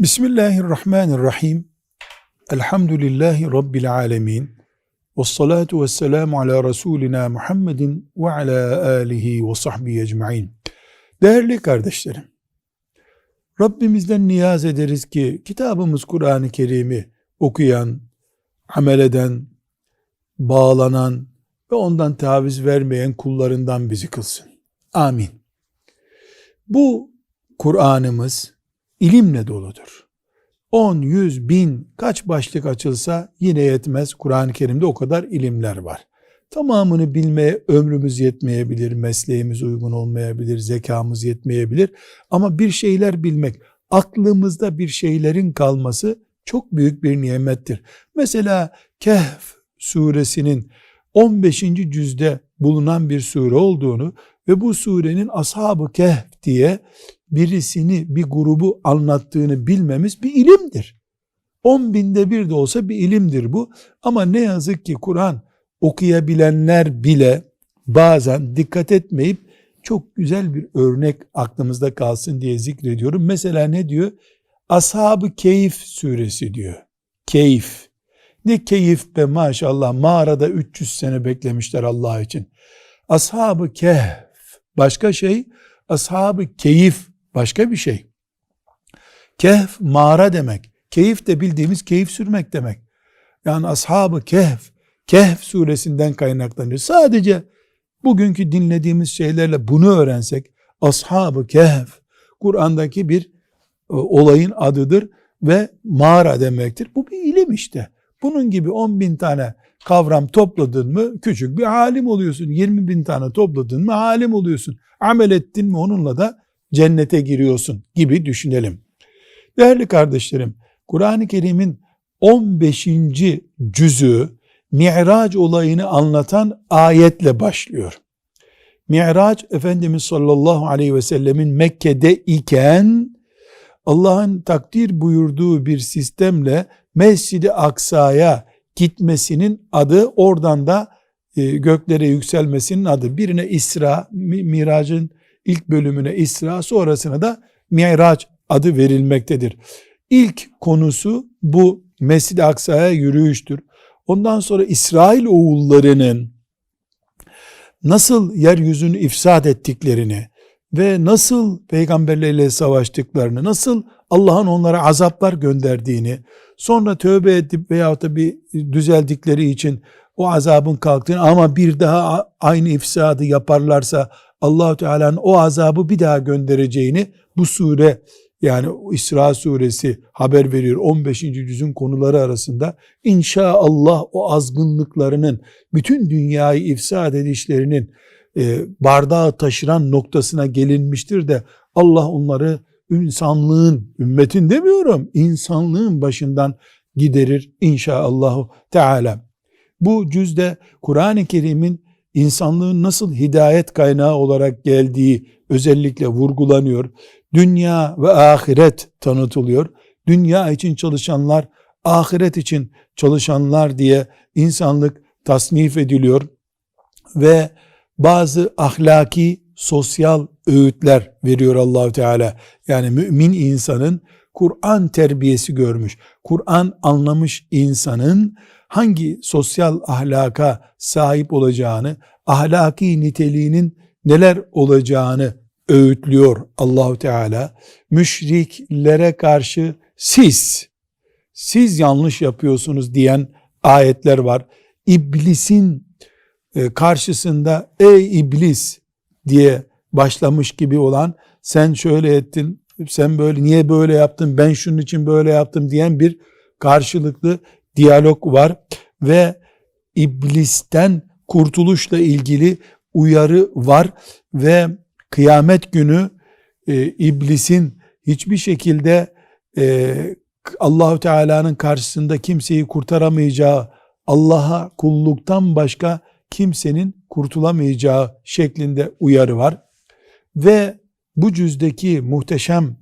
Bismillahirrahmanirrahim. Elhamdülillahi Rabbil alemin. Ve salatu ve selamu ala Resulina Muhammedin ve ala alihi ve sahbihi ecma'in. Değerli kardeşlerim, Rabbimizden niyaz ederiz ki kitabımız Kur'an-ı Kerim'i okuyan, amel eden, bağlanan ve ondan taviz vermeyen kullarından bizi kılsın. Amin. Bu Kur'an'ımız ilimle doludur. 10, 100, bin kaç başlık açılsa yine yetmez. Kur'an-ı Kerim'de o kadar ilimler var. Tamamını bilmeye ömrümüz yetmeyebilir, mesleğimiz uygun olmayabilir, zekamız yetmeyebilir. Ama bir şeyler bilmek, aklımızda bir şeylerin kalması çok büyük bir nimettir. Mesela Kehf suresinin 15. cüzde bulunan bir sure olduğunu ve bu surenin Ashab-ı Kehf diye birisini, bir grubu anlattığını bilmemiz bir ilimdir. 10 binde bir de olsa bir ilimdir bu. Ama ne yazık ki Kur'an okuyabilenler bile bazen dikkat etmeyip çok güzel bir örnek aklımızda kalsın diye zikrediyorum. Mesela ne diyor? Ashab-ı Keyif suresi diyor. Keyif. Ne keyif be maşallah mağarada 300 sene beklemişler Allah için. Ashab-ı Kehf başka şey, ashab-ı keyif başka bir şey. Kehf mağara demek. Keyif de bildiğimiz keyif sürmek demek. Yani ashab-ı kehf, kehf suresinden kaynaklanıyor. Sadece bugünkü dinlediğimiz şeylerle bunu öğrensek, ashab-ı kehf, Kur'an'daki bir e, olayın adıdır ve mağara demektir. Bu bir ilim işte. Bunun gibi 10 bin tane kavram topladın mı küçük bir alim oluyorsun. 20 bin tane topladın mı alim oluyorsun. Amel ettin mi onunla da cennete giriyorsun gibi düşünelim. Değerli kardeşlerim, Kur'an-ı Kerim'in 15. cüzü Mi'raç olayını anlatan ayetle başlıyor. Mi'raç Efendimiz sallallahu aleyhi ve sellemin Mekke'de iken Allah'ın takdir buyurduğu bir sistemle Mescid-i Aksa'ya gitmesinin adı oradan da e, göklere yükselmesinin adı. Birine İsra, Mirac'ın ilk bölümüne İsra, sonrasına da Mi'raç adı verilmektedir. İlk konusu bu Mescid-i Aksa'ya yürüyüştür. Ondan sonra İsrail oğullarının nasıl yeryüzünü ifsad ettiklerini ve nasıl peygamberlerle savaştıklarını, nasıl Allah'ın onlara azaplar gönderdiğini, sonra tövbe edip veyahut da bir düzeldikleri için o azabın kalktığını ama bir daha aynı ifsadı yaparlarsa Allahu Teala'nın o azabı bir daha göndereceğini bu sure yani İsra suresi haber veriyor 15. cüzün konuları arasında inşaallah o azgınlıklarının bütün dünyayı ifsad edişlerinin e, bardağı taşıran noktasına gelinmiştir de Allah onları insanlığın, ümmetin demiyorum, insanlığın başından giderir inşaallahu teala. Bu cüzde Kur'an-ı Kerim'in insanlığın nasıl hidayet kaynağı olarak geldiği özellikle vurgulanıyor. Dünya ve ahiret tanıtılıyor. Dünya için çalışanlar, ahiret için çalışanlar diye insanlık tasnif ediliyor ve bazı ahlaki, sosyal öğütler veriyor Allahu Teala. Yani mümin insanın Kur'an terbiyesi görmüş, Kur'an anlamış insanın hangi sosyal ahlaka sahip olacağını, ahlaki niteliğinin neler olacağını öğütlüyor Allahu Teala. Müşriklere karşı siz siz yanlış yapıyorsunuz diyen ayetler var. İblisin e, karşısında ey iblis diye başlamış gibi olan sen şöyle ettin, sen böyle niye böyle yaptın, ben şunun için böyle yaptım diyen bir karşılıklı diyalog var ve iblisten kurtuluşla ilgili uyarı var ve kıyamet günü e, iblisin hiçbir şekilde e, Allahu Teala'nın karşısında kimseyi kurtaramayacağı, Allah'a kulluktan başka kimsenin kurtulamayacağı şeklinde uyarı var. Ve bu cüzdeki muhteşem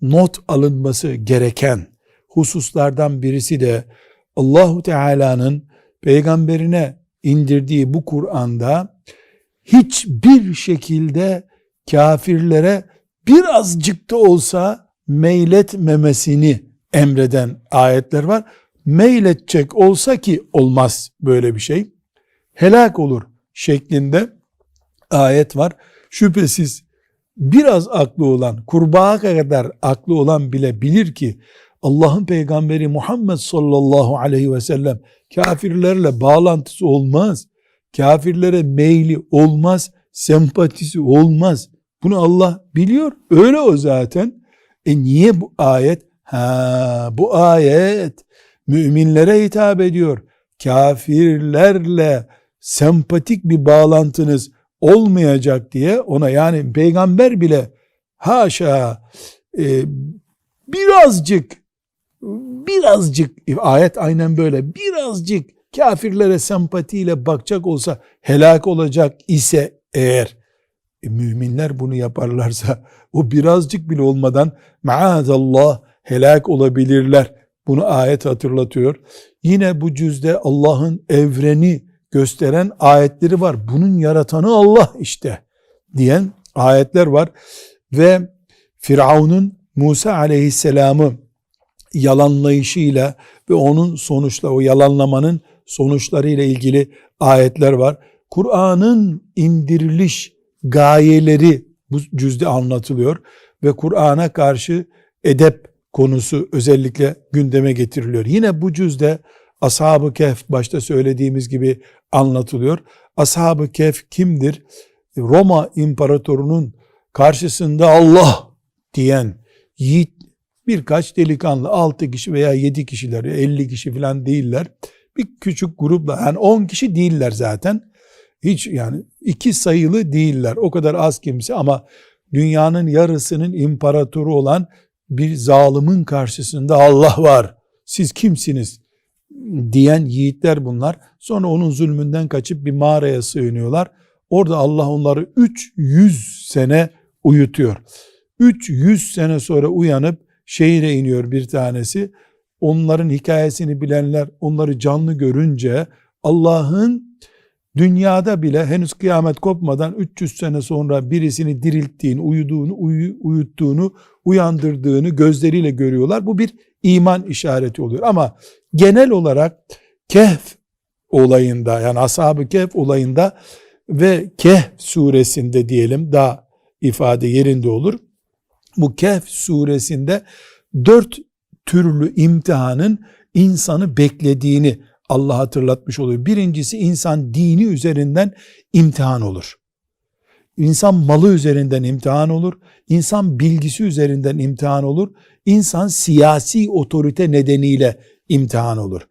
not alınması gereken hususlardan birisi de Allahu Teala'nın peygamberine indirdiği bu Kur'an'da hiçbir şekilde kafirlere birazcık da olsa meyletmemesini emreden ayetler var. Meyledecek olsa ki olmaz böyle bir şey. Helak olur şeklinde ayet var. Şüphesiz biraz aklı olan, kurbağa kadar aklı olan bile bilir ki Allah'ın peygamberi Muhammed sallallahu aleyhi ve sellem kafirlerle bağlantısı olmaz. Kafirlere meyli olmaz, sempatisi olmaz. Bunu Allah biliyor. Öyle o zaten. E niye bu ayet? Ha bu ayet müminlere hitap ediyor. Kafirlerle sempatik bir bağlantınız olmayacak diye ona yani peygamber bile haşa e, birazcık birazcık ayet aynen böyle birazcık kafirlere sempatiyle bakacak olsa helak olacak ise eğer e, müminler bunu yaparlarsa o birazcık bile olmadan maazallah helak olabilirler. Bunu ayet hatırlatıyor. Yine bu cüzde Allah'ın evreni gösteren ayetleri var. Bunun yaratanı Allah işte diyen ayetler var. Ve Firavun'un Musa aleyhisselamı yalanlayışıyla ve onun sonuçla o yalanlamanın sonuçlarıyla ilgili ayetler var. Kur'an'ın indiriliş gayeleri bu cüzde anlatılıyor ve Kur'an'a karşı edep konusu özellikle gündeme getiriliyor. Yine bu cüzde Ashab-ı Kehf başta söylediğimiz gibi anlatılıyor. Ashab-ı Kehf kimdir? Roma imparatorunun karşısında Allah diyen yiğit birkaç delikanlı 6 kişi veya 7 kişiler 50 kişi falan değiller. Bir küçük grupla yani 10 kişi değiller zaten. Hiç yani iki sayılı değiller. O kadar az kimse ama dünyanın yarısının imparatoru olan bir zalimin karşısında Allah var. Siz kimsiniz? Diyen yiğitler bunlar. Sonra onun zulmünden kaçıp bir mağaraya sığınıyorlar. Orada Allah onları 300 sene uyutuyor. 300 sene sonra uyanıp şehire iniyor bir tanesi. Onların hikayesini bilenler onları canlı görünce Allah'ın dünyada bile henüz kıyamet kopmadan 300 sene sonra birisini dirilttiğini, uyuduğunu, uyu, uyuttuğunu, uyandırdığını gözleriyle görüyorlar. Bu bir iman işareti oluyor. Ama genel olarak Kehf olayında yani Ashab-ı Kehf olayında ve Kehf suresinde diyelim daha ifade yerinde olur. Bu Kehf suresinde dört türlü imtihanın insanı beklediğini Allah hatırlatmış oluyor. Birincisi insan dini üzerinden imtihan olur. İnsan malı üzerinden imtihan olur. İnsan bilgisi üzerinden imtihan olur. İnsan siyasi otorite nedeniyle imtihan olur.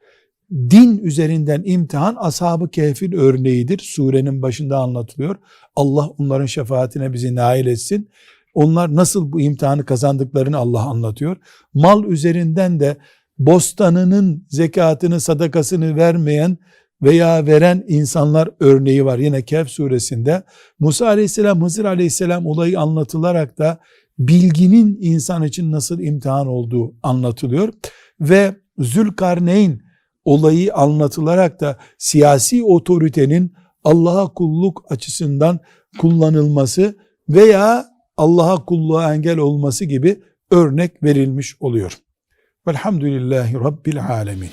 Din üzerinden imtihan ashab-ı kehfin örneğidir. Surenin başında anlatılıyor. Allah onların şefaatine bizi nail etsin. Onlar nasıl bu imtihanı kazandıklarını Allah anlatıyor. Mal üzerinden de bostanının zekatını, sadakasını vermeyen veya veren insanlar örneği var. Yine Kehf suresinde Musa aleyhisselam, Hızır aleyhisselam olayı anlatılarak da bilginin insan için nasıl imtihan olduğu anlatılıyor. Ve Zülkarneyn olayı anlatılarak da siyasi otoritenin Allah'a kulluk açısından kullanılması veya Allah'a kulluğa engel olması gibi örnek verilmiş oluyor. Velhamdülillahi Rabbil Alemin.